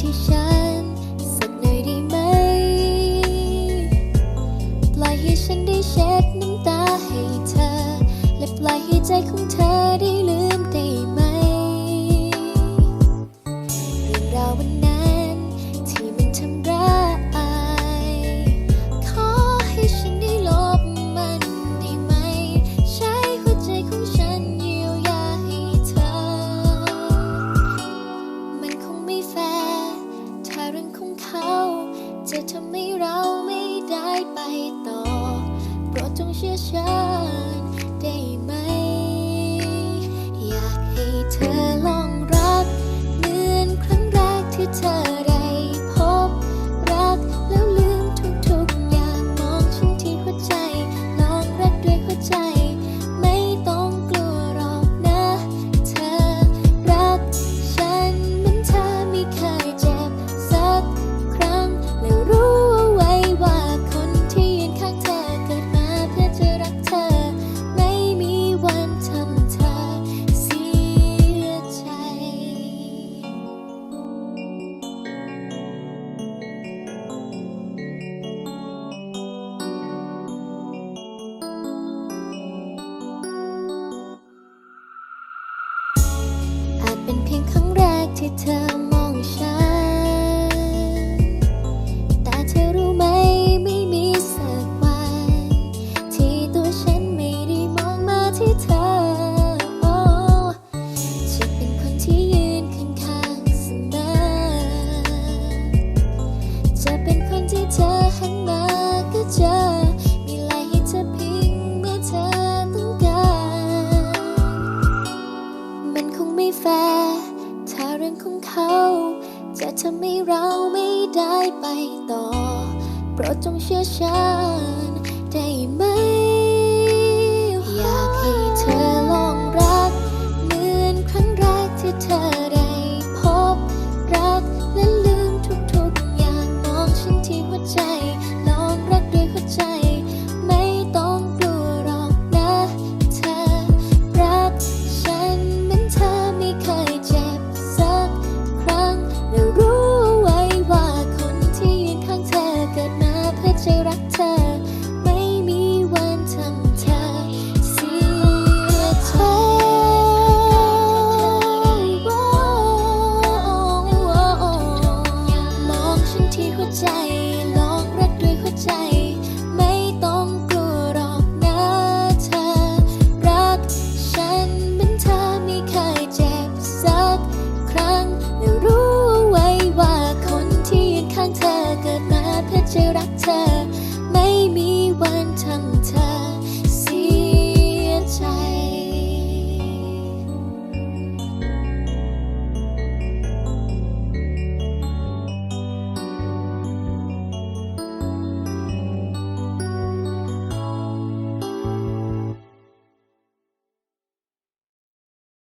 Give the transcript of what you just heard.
ที่ฉันสักหน่อยได้ไหม ปล่อยให้ฉันได้เช็ดน้ำตาให้เธอ ให้เราไม่ได้ไปต่อ โปรดจงเชื่อฉันได้ไหม ทำให้เราไม่ได้ไปต่อ โปรดจงเชื่อฉันได้ไหม